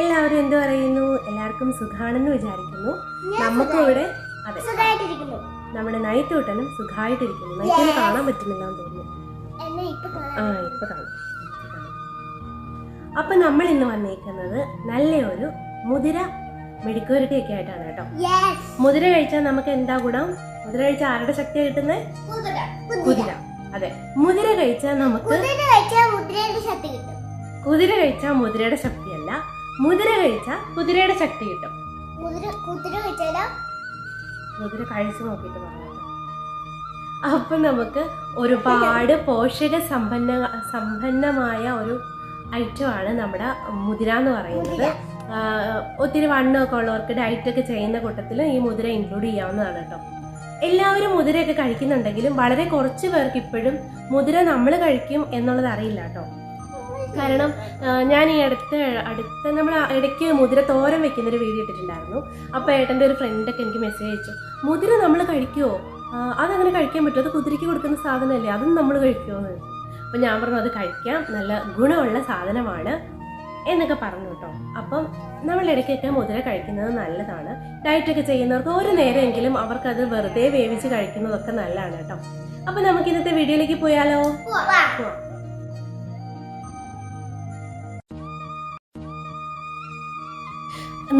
എല്ലാവരും എന്ത് പറയുന്നു? എല്ലാവർക്കും സുഖാണെന്ന് വിചാരിക്കുന്നു. നമുക്ക് ഇവിടെ അതെ. നമ്മുടെ നൈറ്റൂട്ടനും സുഖമായിട്ടിരിക്കുന്നു. നൈറ്റിന് കാണാൻ പറ്റുന്നില്ല എന്ന് തോന്നുന്നു ആ ഇപ്പൊ കാണാം. അപ്പൊ നമ്മൾ ഇന്ന് വന്നേക്കുന്നത് നല്ലൊരു മുതിര മെഴുക്കുവരട്ടിയൊക്കെ ആയിട്ടാണ് കേട്ടോ. മുതിര കഴിച്ചാൽ നമുക്ക് എന്താ ഗുണം? മുതിര കഴിച്ചാൽ ആരുടെ ശക്തി കിട്ടുന്നത് കുതിര. അതെ. മുതിര കഴിച്ചാൽ നമുക്ക് കുതിര കഴിച്ചാൽ മുദ്രയുടെ ശക്തി കിട്ടും. കുതിര കഴിച്ചാൽ മുതിരയുടെ ശക്തിയല്ല. മുതിര കഴിച്ച കുതിരയുടെ ശക്തി കിട്ടും. കുതിര കുതിര കഴിച്ചാലോ? മുതിര കഴിച്ചു നോക്കിയിട്ട് അപ്പൊ നമുക്ക് ഒരുപാട് പോഷക സമ്പന്ന സമ്പന്നമായ ഒരു ഐറ്റമാണ് നമ്മുടെ മുതിര എന്ന് പറയുന്നത്. ഒത്തിരി വണ്ണമൊക്കെ ഉള്ളവർക്ക് ഡയറ്റ് ഒക്കെ ചെയ്യുന്ന കൂട്ടത്തിൽ ഈ മുതിര ഇൻക്ലൂഡ് ചെയ്യാവുന്നതാണ് കേട്ടോ. എല്ലാവരും മുതിരയൊക്കെ കഴിക്കുന്നുണ്ടെങ്കിലും വളരെ കുറച്ച് പേർക്ക് ഇപ്പോഴും മുതിര നമ്മൾ കഴിക്കും എന്നുള്ളത് അറിയില്ല കേട്ടോ. കാരണം ഞാൻ ഈ അടുത്ത അടുത്ത നമ്മൾ ഇടയ്ക്ക് മുതിര തോരം വെക്കുന്ന ഒരു വീഡിയോ ഇട്ടിട്ടുണ്ടായിരുന്നു. അപ്പോൾ ഏട്ടന്റെ ഒരു ഫ്രണ്ടൊക്കെ എനിക്ക് മെസ്സേജ് അയച്ചു. മുതിര നമ്മൾ കഴിക്കുമോ അതങ്ങനെ കഴിക്കാൻ പറ്റുമോ അത് കുതിരയ്ക്ക് കൊടുക്കുന്ന സാധനമല്ലേ? അതും നമ്മൾ കഴിക്കുമോ എന്ന് അപ്പം ഞാൻ പറഞ്ഞു അത് കഴിക്കാം. നല്ല ഗുണമുള്ള സാധനമാണ്. എന്നൊക്കെ പറഞ്ഞു കേട്ടോ. അപ്പം നമ്മൾ ഇടയ്ക്കൊക്കെ മുതിര കഴിക്കുന്നത് നല്ലതാണ്. ഡയറ്റൊക്കെ ചെയ്യുന്നവർക്ക് ഒരു നേരമെങ്കിലും അവർക്കത് വെറുതെ വേവിച്ച് കഴിക്കുന്നതൊക്കെ നല്ലതാണ് കേട്ടോ. അപ്പം നമുക്ക് ഇന്നത്തെ വീഡിയോയിലേക്ക് പോയാലോ?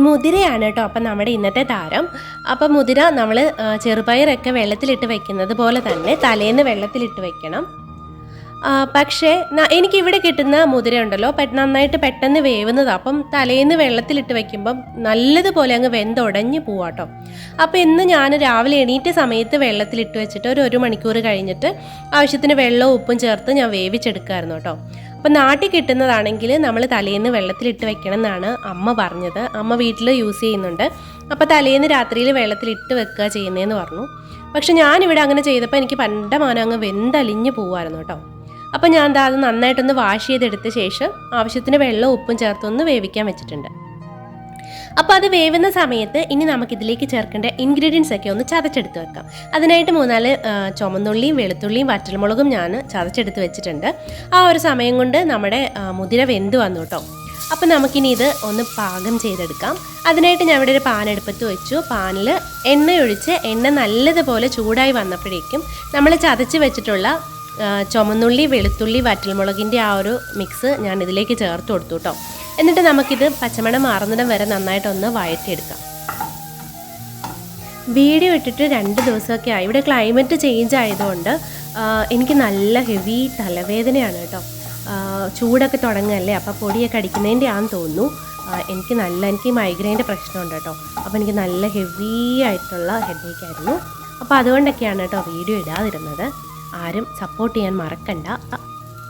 മുതിരയാണ് കേട്ടോ അപ്പം നമ്മുടെ ഇന്നത്തെ താരം. അപ്പം മുതിര നമ്മൾ ചെറുപയറൊക്കെ വെള്ളത്തിലിട്ട് വെക്കുന്നത് പോലെ തന്നെ തലേന്ന് വെള്ളത്തിലിട്ട് വെക്കണം. പക്ഷേ എനിക്ക് എനിക്കിവിടെ കിട്ടുന്ന മുതിര ഉണ്ടല്ലോ നന്നായിട്ട് പെട്ടെന്ന് വേവുന്നത്. അപ്പം തലേന്ന് വെള്ളത്തിലിട്ട് വെക്കുമ്പം നല്ലതുപോലെ അങ്ങ് വെന്തുടഞ്ഞ് പോവാട്ടോ അപ്പോൾ ഇന്ന് ഞാൻ രാവിലെ എണീറ്റ സമയത്ത് വെള്ളത്തിലിട്ട് വെച്ചിട്ട് ഒരു ഒരു മണിക്കൂർ കഴിഞ്ഞിട്ട് ആവശ്യത്തിന് വെള്ളവും ഉപ്പും ചേർത്ത് ഞാൻ വേവിച്ചെടുക്കായിരുന്നു കേട്ടോ. അപ്പം നാട്ടിൽ കിട്ടുന്നതാണെങ്കിൽ നമ്മൾ തലേന്ന് വെള്ളത്തിലിട്ട് വെക്കണം എന്നാണ് അമ്മ പറഞ്ഞത്. അമ്മ വീട്ടിൽ യൂസ് ചെയ്യുന്നുണ്ട്. അപ്പോൾ തലേന്ന് രാത്രിയിൽ വെള്ളത്തിലിട്ട് വെക്കുക ചെയ്യുന്നതെന്ന് പറഞ്ഞു. പക്ഷെ ഞാനിവിടെ അങ്ങനെ ചെയ്തപ്പോൾ എനിക്ക് പണ്ടമാനം അങ്ങ് വെന്തലിഞ്ഞ് പോവായിരുന്നു കേട്ടോ. അപ്പോൾ ഞാൻ അത് നന്നായിട്ടൊന്ന് വാഷ് ചെയ്തെടുത്ത ശേഷം ആവശ്യത്തിന് വെള്ളവും ഉപ്പും ചേർത്തൊന്ന് വേവിക്കാൻ വെച്ചിട്ടുണ്ട്. അപ്പോൾ അത് വേവുന്ന സമയത്ത് ഇനി നമുക്കിതിലേക്ക് ചേർക്കേണ്ട ഇൻഗ്രീഡിയൻസ് ഒക്കെ ഒന്ന് ചതച്ചെടുത്ത് വെക്കാം. അതിനായിട്ട് മൂന്നാൽ ചുമന്നുള്ളിയും വെളുത്തുള്ളിയും വറ്റൽമുളകും ഞാൻ ചതച്ചെടുത്ത് വെച്ചിട്ടുണ്ട്. ആ ഒരു സമയം കൊണ്ട് നമ്മുടെ മുതിര വെന്ത് വന്നു കേട്ടോ അപ്പോൾ നമുക്കിനി ഇത് ഒന്ന് പാകം ചെയ്തെടുക്കാം. അതിനായിട്ട് ഞാൻ ഇവിടെ ഒരു പാൻ എടുപ്പത്ത് വെച്ചു. പാനിൽ എണ്ണയൊഴിച്ച് എണ്ണ നല്ലതുപോലെ ചൂടായി വന്നപ്പോഴേക്കും നമ്മൾ ചതച്ച് വെച്ചിട്ടുള്ള ചുമന്നുള്ളി വെളുത്തുള്ളി വറ്റൽമുളകിന്റെ ആ ഒരു മിക്സ് ഞാൻ ഇതിലേക്ക് ചേർത്ത് കൊടുത്തു കേട്ടോ എന്നിട്ട് നമുക്കിത് പച്ചമണം മാറുന്നിടം വരെ നന്നായിട്ടൊന്ന് വഴറ്റിയെടുക്കാം. വീഡിയോ ഇട്ടിട്ട് രണ്ട് ദിവസമൊക്കെ ആയി. ഇവിടെ ക്ലൈമറ്റ് ചേഞ്ച് ആയതുകൊണ്ട് എനിക്ക് നല്ല ഹെവി തലവേദനയാണ് കേട്ടോ. ചൂടൊക്കെ തുടങ്ങല്ലേ? അപ്പോൾ പൊടിയൊക്കെ അടിക്കുന്നതിന്റെ ആണെന്ന് തോന്നുന്നു എനിക്ക് നല്ല എനിക്ക് മൈഗ്രെയിന്റെ പ്രശ്നമുണ്ട് കേട്ടോ. അപ്പോൾ എനിക്ക് നല്ല ഹെവി ആയിട്ടുള്ള ഹെഡേക്ക് ആയിരുന്നു. അപ്പോൾ അതുകൊണ്ടൊക്കെയാണ് കേട്ടോ വീഡിയോ ഇടാതിരുന്നത്. ആരും സപ്പോർട്ട് ചെയ്യാൻ മറക്കണ്ട.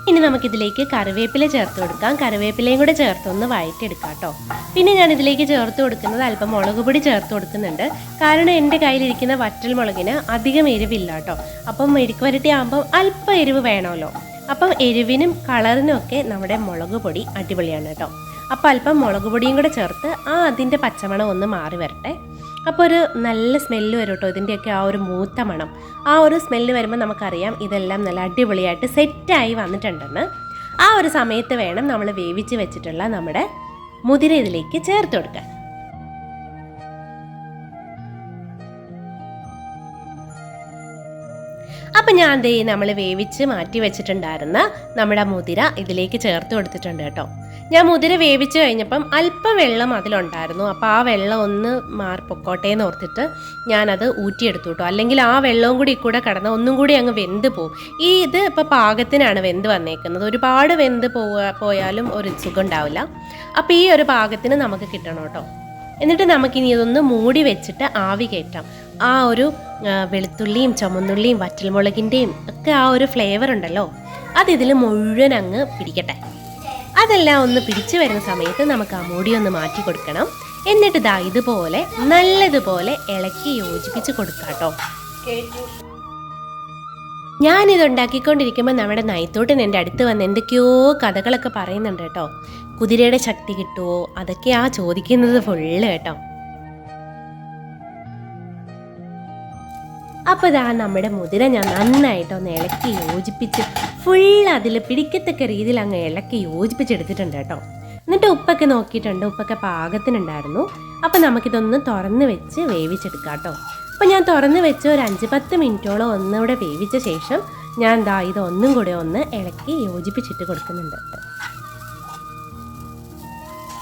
ഇനി നമുക്കിതിലേക്ക് കറിവേപ്പില ചേർത്ത് കൊടുക്കാം. കറിവേപ്പിലയും കൂടെ ചേർത്ത് ഒന്ന് വഴറ്റിയെടുക്കാം കേട്ടോ. പിന്നെ ഞാൻ ഇതിലേക്ക് ചേർത്ത് കൊടുക്കുന്നത് അല്പം മുളക് പൊടി ചേർത്ത് കൊടുക്കുന്നുണ്ട്. കാരണം എന്റെ കയ്യിലിരിക്കുന്ന വറ്റൽ മുളകിന് അധികം എരിവില്ല കേട്ടോ. അപ്പം മെഴുക്ക് വരട്ടി ആകുമ്പം അല്പം എരിവ് വേണമല്ലോ. അപ്പം എരിവിനും കളറിനും ഒക്കെ നമ്മുടെ മുളക് പൊടി അടിപൊളിയാണ് കേട്ടോ. അപ്പോൾ അല്പം മുളക് പൊടിയും കൂടെ ചേർത്ത് ആ അതിന്റെ പച്ചമണം ഒന്ന് മാറി വരട്ടെ. അപ്പോൾ ഒരു നല്ല സ്മെല്ല് വരും കേട്ടോ ഇതിന്റെയൊക്കെ ആ ഒരു മൂത്ത മണം. ആ ഒരു സ്മെല്ല് വരുമ്പോൾ നമുക്കറിയാം ഇതെല്ലാം നല്ല അടിപൊളിയായിട്ട് സെറ്റായി വന്നിട്ടുണ്ടെന്ന്. ആ ഒരു സമയത്ത് വേണം നമ്മൾ വേവിച്ച് വെച്ചിട്ടുള്ള നമ്മുടെ മുതിര ഇതിലേക്ക് ചേർത്ത് കൊടുക്കാൻ. അപ്പം ഞാൻ ദേ നമ്മൾ വേവിച്ച് മാറ്റി വെച്ചിട്ടുണ്ടായിരുന്ന നമ്മുടെ മുതിര ഇതിലേക്ക് ചേർത്ത് കൊടുത്തിട്ടുണ്ട് കേട്ടോ. ഞാൻ മുതിര വേവിച്ച് കഴിഞ്ഞപ്പം അല്പം വെള്ളം അതിലുണ്ടായിരുന്നു. അപ്പോൾ ആ വെള്ളം ഒന്ന് മാറി പൊക്കോട്ടെ എന്ന് ഓർത്തിട്ട് ഞാനത് ഊറ്റിയെടുത്തു കേട്ടോ. അല്ലെങ്കിൽ ആ വെള്ളവും കൂടി കൂടെ കടന്ന് ഒന്നും കൂടി അങ്ങ് വെന്ത് പോവും. ഈ ഇത് ഇപ്പോൾ പാകത്തിനാണ് വെന്ത് വന്നേക്കുന്നത്. ഒരുപാട് വെന്ത് പോവാ പോയാലും ഒരു സുഖം ഉണ്ടാവില്ല. അപ്പോൾ ഈ ഒരു പാകത്തിന് നമുക്ക് കിട്ടണം കേട്ടോ. എന്നിട്ട് നമുക്കിനി ഇതൊന്ന് മൂടി വെച്ചിട്ട് ആവി കയറ്റാം. ആ ഒരു വെളുത്തുള്ളിയും ചുമന്നുള്ളിയും വറ്റൽമുളകിന്റെയും ഒക്കെ ആ ഒരു ഫ്ലേവർ ഉണ്ടല്ലോ. അത് ഇതിൽ മുഴുവൻ അങ്ങ് പിടിക്കട്ടെ. അതെല്ലാം ഒന്ന് പിടിച്ചു വരുന്ന സമയത്ത് നമുക്ക് ആ മുടി ഒന്ന് മാറ്റി കൊടുക്കണം. എന്നിട്ട് ദാ ഇതുപോലെ നല്ലതുപോലെ ഇളക്കി യോജിപ്പിച്ച് കൊടുക്കാട്ടോ ഞാനിത് ഉണ്ടാക്കിക്കൊണ്ടിരിക്കുമ്പോൾ നമ്മുടെ നൈത്തോട്ടൻ എന്റെ അടുത്ത് വന്ന് എന്തൊക്കെയോ കഥകളൊക്കെ പറയുന്നുണ്ട് കേട്ടോ. കുതിരയുടെ ശക്തി കിട്ടുമോ ആ ചോദിക്കുന്നത് ഫുള്ള് കേട്ടോ. അപ്പോൾ ഇതാ നമ്മുടെ മുതിര ഞാൻ നന്നായിട്ട് ഒന്ന് ഇളക്കി യോജിപ്പിച്ച് ഫുൾ അതിൽ പിടിക്കത്തക്ക രീതിയിൽ അങ്ങ് ഇളക്കി യോജിപ്പിച്ചെടുത്തിട്ടുണ്ട് കേട്ടോ. എന്നിട്ട് ഉപ്പൊക്കെ നോക്കിയിട്ടുണ്ട്. ഉപ്പൊക്കെ പാകത്തിനുണ്ടായിരുന്നു. അപ്പോൾ നമുക്കിതൊന്ന് തുറന്ന് വെച്ച് വേവിച്ചെടുക്കാം കേട്ടോ. അപ്പം ഞാൻ തുറന്ന് വെച്ച് ഒരു അഞ്ച് പത്ത് മിനിറ്റോളം ഒന്നുകൂടെ വേവിച്ച ശേഷം ഞാൻ ദാ ഇതൊന്നും കൂടെ ഒന്ന് ഇളക്കി യോജിപ്പിച്ചിട്ട് കൊടുക്കുന്നുണ്ട്.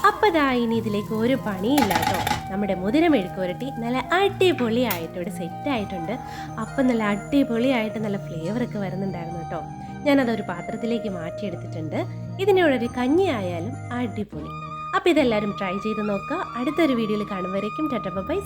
അപ്പം ദാ ഇനി ഇതിലേക്ക് ഒരു പണിയില്ല കേട്ടോ. നമ്മുടെ മുതിര മെഴുക്കുരട്ടി നല്ല അടിപൊളിയായിട്ട് ഇവിടെ സെറ്റ് ആയിട്ടുണ്ട് അപ്പം നല്ല അടിപൊളിയായിട്ട് നല്ല ഫ്ലേവറൊക്കെ വരുന്നുണ്ടായിരുന്നു കേട്ടോ. ഞാനതൊരു പാത്രത്തിലേക്ക് മാറ്റിയെടുത്തിട്ടുണ്ട്. ഇതിനോടൊരു കഞ്ഞി ആയാലും അടിപൊളി. അപ്പോൾ ഇതെല്ലാവരും ട്രൈ ചെയ്ത് നോക്കുക. അടുത്തൊരു വീഡിയോയിൽ കാണുമ്പോഴേക്കും ചട്ടപ്പ ബൈ